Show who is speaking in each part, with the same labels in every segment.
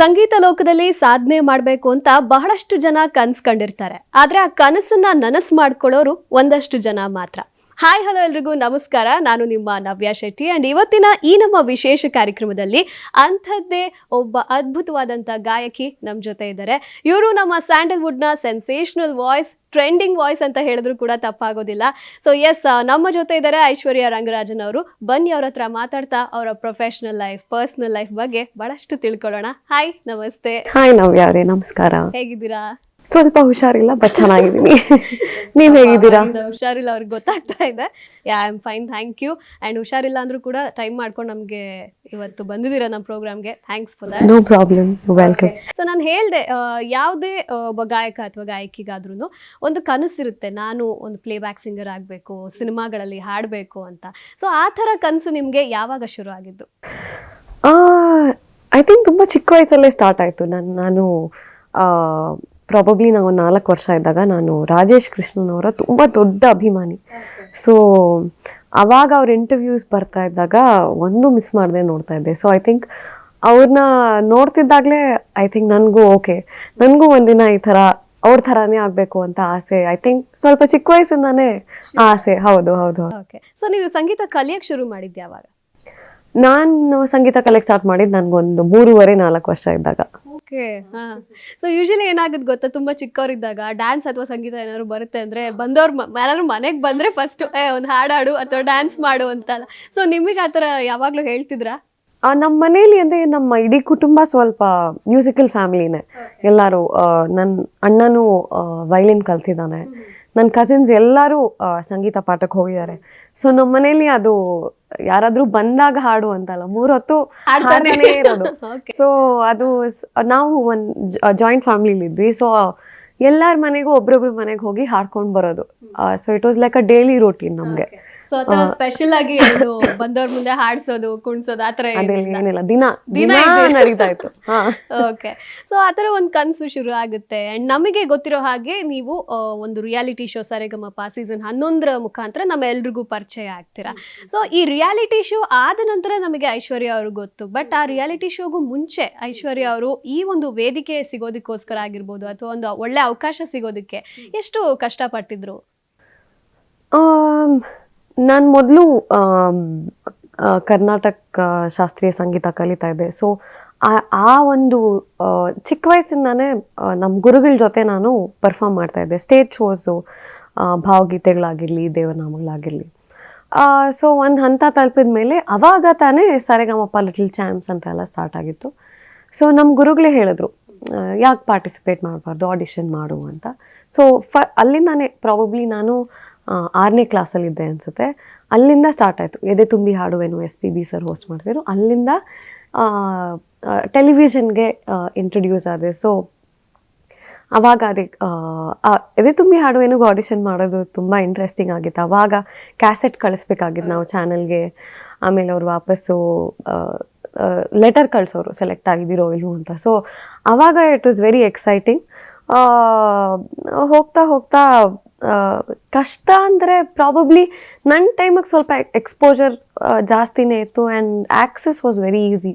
Speaker 1: ಸಂಗೀತ ಲೋಕದಲ್ಲಿ ಸಾಧನೆ ಮಾಡಬೇಕು ಅಂತ ಬಹಳಷ್ಟು ಜನ ಕನ್ಸ್ ಕಂಡಿರ್ತಾರೆ. ಆದ್ರೆ ಆ ಕನಸನ್ನ ನನಸು ಮಾಡ್ಕೊಳ್ಳೋರು ಒಂದಷ್ಟು ಜನ ಮಾತ್ರ. ಹಾಯ್ ಹಲೋ ಎಲ್ರಿಗೂ ನಮಸ್ಕಾರ. ನಾನು ನಿಮ್ಮ ನವ್ಯಾ ಶೆಟ್ಟಿ ಅಂಡ್ ಇವತ್ತಿನ ಈ ನಮ್ಮ ವಿಶೇಷ ಕಾರ್ಯಕ್ರಮದಲ್ಲಿ ಅಂಥದ್ದೇ ಒಬ್ಬ ಅದ್ಭುತವಾದಂಥ ಗಾಯಕಿ ನಮ್ಮ ಜೊತೆ ಇದ್ದಾರೆ. ಇವರು ನಮ್ಮ ಸ್ಯಾಂಡಲ್ವುಡ್ನ ಸೆನ್ಸೇಷನಲ್ ವಾಯ್ಸ್ ಟ್ರೆಂಡಿಂಗ್ ವಾಯ್ಸ್ ಅಂತ ಹೇಳಿದ್ರು ಕೂಡ ತಪ್ಪಾಗೋದಿಲ್ಲ. ಸೊ ಎಸ್ ನಮ್ಮ ಜೊತೆ ಇದ್ದಾರೆ ಐಶ್ವರ್ಯ ರಂಗರಾಜನ್ ಅವರು. ಬನ್ನಿ ಅವ್ರ ಹತ್ರ ಮಾತಾಡ್ತಾ ಅವರ ಪ್ರೊಫೆಷನಲ್ ಲೈಫ್ ಪರ್ಸನಲ್ ಲೈಫ್ ಬಗ್ಗೆ ಬಹಳಷ್ಟು ತಿಳ್ಕೊಳ್ಳೋಣ. ಹಾಯ್ ನಮಸ್ತೆ.
Speaker 2: ಹಾಯ್ ನವ್ಯ ಅವರೇ ನಮಸ್ಕಾರ.
Speaker 1: ಹೇಗಿದ್ದೀರಾ?
Speaker 2: ಸ್ವಲ್ಪ ಹುಷಾರಿಲ್ಲ ಬಟ್ ಚೆನ್ನಾಗಿದ್ದೀನಿ. ನೀವ್ ಹೇಗಿದ್ದೀರಾ?
Speaker 1: ಹುಷಾರಿಲ್ಲ ಅವ್ರಿಗೆ ಗೊತ್ತಾಗ್ತಾ ಇದೆ. Ya I am fine thank you and ಹುಷಾರಿಲ್ಲ ಅಂದ್ರೂ ಕೂಡ ಟೈಮ್ ಮಾಡ್ಕೊಂಡು ನಮಗೆ ಇವತ್ತು ಬಂದಿದ್ದೀರಾ ನಮ್ಮ ಪ್ರೋಗ್ರಾಮ್ಗೆ thanks for that
Speaker 2: no problem welcome
Speaker 1: so ನಾನು ಹೇಳಿದೆ ಯಾವುದೇ ಒಬ್ಬ ಗಾಯಕ ಅಥವಾ ಗಾಯಕಿಗಾದ್ರೂ ಒಂದು ಕನಸಿರುತ್ತೆ. ನಾನು ಒಂದು ಪ್ಲೇ ಬ್ಯಾಕ್ ಸಿಂಗರ್ ಆಗಬೇಕು ಸಿನಿಮಾಗಳಲ್ಲಿ ಹಾಡಬೇಕು ಅಂತ. ಸೊ ಆ ಥರ ಕನಸು ನಿಮಗೆ ಯಾವಾಗ ಶುರು ಆಗಿದ್ದು?
Speaker 2: ಐ ಥಿಂಕ್ ತುಂಬ ಚಿಕ್ಕ ವಯಸ್ಸಲ್ಲೇ ಸ್ಟಾರ್ಟ್ ಆಯಿತು. ನಾನು ನಾನು ಪ್ರಾಬಬ್ಲಿ ನಾವು ಒಂದು ನಾಲ್ಕು ವರ್ಷ ಇದ್ದಾಗ ನಾನು ರಾಜೇಶ್ ಕೃಷ್ಣನವರ ಅವರ ತುಂಬ ದೊಡ್ಡ ಅಭಿಮಾನಿ. ಸೊ ಅವಾಗ ಅವ್ರ ಇಂಟರ್ವ್ಯೂಸ್ ಬರ್ತಾ ಇದ್ದಾಗ ಒಂದು ಮಿಸ್ ಮಾಡದೆ ನೋಡ್ತಾ ಇದ್ದೆ. ಸೊ ಐ ಥಿಂಕ್ ಅವ್ರನ್ನ ನೋಡ್ತಿದ್ದಾಗಲೇ ಐ ಥಿಂಕ್ ನನಗೂ ಓಕೆ ನನಗೂ ಒಂದಿನ ಈ ಥರ ಅವ್ರ ಥರನೇ ಆಗಬೇಕು ಅಂತ ಆಸೆ. ಐ ಥಿಂಕ್ ಸ್ವಲ್ಪ ಚಿಕ್ಕ ವಯಸ್ಸಿಂದಾನೇ ಆಸೆ. ಹೌದು ಹೌದು
Speaker 1: ಓಕೆ ಸೊ ನೀವು ಸಂಗೀತ ಕಲಿಯಕ್ಕೆ ಶುರು ಮಾಡಿದ್ದೆ ಯಾವಾಗ
Speaker 2: ನಾನು ಸಂಗೀತ ಕಲಿಯಕ್ಕೆ ಸ್ಟಾರ್ಟ್ ಮಾಡಿದ್ದು ನನಗೊಂದು ಮೂರುವರೆ ನಾಲ್ಕು ವರ್ಷ ಇದ್ದಾಗ.
Speaker 1: ಓಕೆ. ಹಾ. ಸೊ ಯೂಶಲಿ ಏನಾಗುತ್ತೆ ಗೊತ್ತಾ? ತುಂಬಾ ಚಿಕ್ಕವರಿದ್ದಾಗ ಡ್ಯಾನ್ಸ್ ಅಥವಾ ಸಂಗೀತ ಏನಾದ್ರು ಬರುತ್ತೆ ಅಂದ್ರೆ ಬಂದವ್ರು ಮ- ಯಾರಾದ್ರು ಮನೆಗೆ ಬಂದ್ರೆ ಫಸ್ಟ್ ಒಂದು ಹಾಡಾಡು ಅಥವಾ ಡ್ಯಾನ್ಸ್ ಮಾಡು ಅಂತಲ್ಲ. ಸೊ ನಿಮಗೆ ಆತರ ಯಾವಾಗ್ಲೂ ಹೇಳ್ತಿದ್ರ?
Speaker 2: ಹೇಳ್ತಿದ್ರಾ ಆ, ನಮ್ಮ ಮನೇಲಿ ಅಂದ್ರೆ ನಮ್ಮ ಇಡೀ ಕುಟುಂಬ ಸ್ವಲ್ಪ ಮ್ಯೂಸಿಕಲ್ ಫ್ಯಾಮಿಲಿನೇ ಎಲ್ಲರೂ ನನ್ನ ಅಣ್ಣನೂ ವೈಲಿನ್ ಕಲ್ತಿದ್ದಾನೆ. ನನ್ನ ಕಸಿನ್ಸ್ ಎಲ್ಲರೂ ಸಂಗೀತ ಪಾಠಕ್ಕೆ ಹೋಗಿದ್ದಾರೆ. ಸೊ ನಮ್ಮ ಮನೇಲಿ ಅದು ಯಾರಾದ್ರೂ ಬಂದಾಗ ಹಾಡು ಅಂತಲ್ಲ ಮೂರೊತ್ತು
Speaker 1: ಹೊತ್ತು
Speaker 2: ಹಾಡ್ತಾನೆ ಇರೋದು. ಸೊ ಅದು ನಾವು ಒಂದ್ ಜಾಯಿಂಟ್ ಫ್ಯಾಮಿಲಿಲಿ ಇದ್ವಿ. ಸೊ ಎಲ್ಲರ ಮನೆಗೂ ಒಬ್ರೊಬ್ರು ಮನೆಗೆ ಹೋಗಿ ಹಾಡ್ಕೊಂಡು ಬರೋದು. So it was like a daily routine ನಮಗೆ.
Speaker 1: ಸೊ ಅಥವಾ ಸ್ಪೆಷಲ್ ಆಗಿ ಬಂದವ್ರ ಮುಂದೆ ಹಾಡ್ಸೋದು ಕುಣ್ಸೋದು
Speaker 2: ಆತರ ಏನಿಲ್ಲ. ದಿನ
Speaker 1: ದಿನ
Speaker 2: ನಡೀತಾ ಇತ್ತು.
Speaker 1: ಓಕೆ ಸೊ ಆತರ ಒಂದು ಕನಸು ಶುರು ಆಗುತ್ತೆ. ಅಂಡ್ ನಮಗೆ ಗೊತ್ತಿರೋ ಹಾಗೆ ನೀವು ಒಂದು ರಿಯಾಲಿಟಿ ಶೋ ಸರೆಗಮಪ ಸೀಸನ್ ಹನ್ನೊಂದರ ಮುಖಾಂತರ ನಮ್ಮ ಎಲ್ರಿಗೂ ಪರಿಚಯ ಆಗ್ತೀರಾ? ಸೊ ಈ ರಿಯಾಲಿಟಿ ಶೋ ಆದ ನಂತರ ನಮಗೆ ಐಶ್ವರ್ಯ ಅವರು ಗೊತ್ತು. ಬಟ್ ಆ ರಿಯಾಲಿಟಿ ಶೋಗೂ ಮುಂಚೆ ಐಶ್ವರ್ಯ ಅವರು ಈ ಒಂದು ವೇದಿಕೆ ಸಿಗೋದಕ್ಕೋಸ್ಕರ ಆಗಿರ್ಬೋದು ಅಥವಾ ಒಂದು ಒಳ್ಳೆ ಅವಕಾಶ ಸಿಗೋದಕ್ಕೆ ಎಷ್ಟು ಕಷ್ಟಪಟ್ಟಿದ್ರು?
Speaker 2: ನಾನು ಮೊದಲು ಕರ್ನಾಟಕ ಶಾಸ್ತ್ರೀಯ ಸಂಗೀತ ಕಲಿತಾ ಇದ್ದೆ. ಸೊ ಆ ಒಂದು ಚಿಕ್ಕ ವಯಸ್ಸಿಂದಾನೇ ನಮ್ಮ ಗುರುಗಳ ಜೊತೆ ನಾನು ಪರ್ಫಾರ್ಮ್ ಮಾಡ್ತಾ ಇದ್ದೆ. ಸ್ಟೇಜ್ ಶೋಸು ಭಾವಗೀತೆಗಳಾಗಿರಲಿ, ದೇವನಾಮಗಳಾಗಿರಲಿ. ಸೊ ಒಂದು ಹಂತ ತಲುಪಿದ ಮೇಲೆ ಅವಾಗ ತಾನೇ ಸರೆಗಮಪ ಲಿಟಲ್ ಚಾಂಪ್ಸ್ ಅಂತ ಎಲ್ಲ ಸ್ಟಾರ್ಟ್ ಆಗಿತ್ತು. ಸೊ ನಮ್ಮ ಗುರುಗಳೇ ಹೇಳಿದ್ರು ಯಾಕೆ ಪಾರ್ಟಿಸಿಪೇಟ್ ಮಾಡಬಾರ್ದು ಆಡಿಷನ್ ಮಾಡು ಅಂತ. ಸೊ ಫ ಅಲ್ಲಿಂದಾನೇ ಪ್ರಾಬಬ್ಲಿ ನಾನು ಆರನೇ ಕ್ಲಾಸಲ್ಲಿದ್ದೆ ಅನಿಸುತ್ತೆ. ಅಲ್ಲಿಂದ ಸ್ಟಾರ್ಟ್ ಆಯಿತು. ಎದೆ ತುಂಬಿ ಹಾಡುವೆನು S P B sir host ಮಾಡ್ತಿದ್ರು. ಅಲ್ಲಿಂದ ಟೆಲಿವಿಷನ್ಗೆ ಇಂಟ್ರೊಡ್ಯೂಸ್ ಆದೆ. ಸೊ ಅವಾಗ ಅದೇ ಎದೆ ತುಂಬಿ ಹಾಡುವೇನಿಗೂ ಆಡಿಷನ್ ಮಾಡೋದು ತುಂಬ ಇಂಟ್ರೆಸ್ಟಿಂಗ್ ಆಗಿತ್ತು. ಅವಾಗ ಕ್ಯಾಸೆಟ್ ಕಳಿಸ್ಬೇಕಾಗಿತ್ತು ನಾವು ಚಾನಲ್ಗೆ ಆಮೇಲೆ ಅವ್ರು ವಾಪಸ್ಸು ಲೆಟರ್ ಕಳಿಸೋರು ಸೆಲೆಕ್ಟ್ ಆಗಿದ್ದೀರೋ ಇಲ್ವೋ ಅಂತ. ಸೊ ಅವಾಗ ಇಟ್ ವಾಸ್ ವೆರಿ ಎಕ್ಸೈಟಿಂಗ್ ಹೋಗ್ತಾ ಹೋಗ್ತಾ ಕಷ್ಟ ಅಂದರೆ ಪ್ರಾಬಬ್ಲಿ ನನ್ನ ಟೈಮಿಗೆ ಸ್ವಲ್ಪ ಎಕ್ಸ್ಪೋಜರ್ ಜಾಸ್ತಿನೇ ಇತ್ತು and access was very easy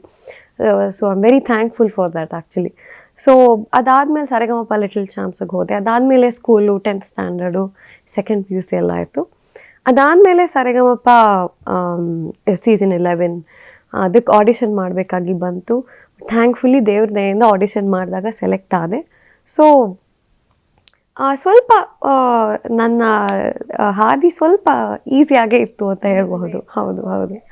Speaker 2: so am very thankful for that actually so ಅದಾದಮೇಲೆ ಸರೆಗಮಪ ಲಿಟಲ್ ಚಾಂಪ್ಸಿಗೆ ಹೋದೆ. ಅದಾದಮೇಲೆ school tenth standard second P U C ಎಲ್ಲ ಆಯಿತು. ಅದಾದಮೇಲೆ ಸರೆಗಮಪ ಸೀಸನ್ ಎಲೆವೆನ್ ಅದಕ್ಕೆ ಆಡಿಷನ್ ಮಾಡಬೇಕಾಗಿ ಬಂತು. ಥ್ಯಾಂಕ್ಫುಲಿ ದೇವ್ರ ದಯೆಯಿಂದ ಆಡಿಷನ್ ಮಾಡಿದಾಗ ಸೆಲೆಕ್ಟ್ ಆದೆ. ಸೊ ಸ್ವಲ್ಪ ನನ್ನ ಹಾದಿ ಸ್ವಲ್ಪ ಈಸಿಯಾಗೇ ಇತ್ತು ಅಂತ ಹೇಳ್ಬಹುದು. ಹೌದು ಹೌದು.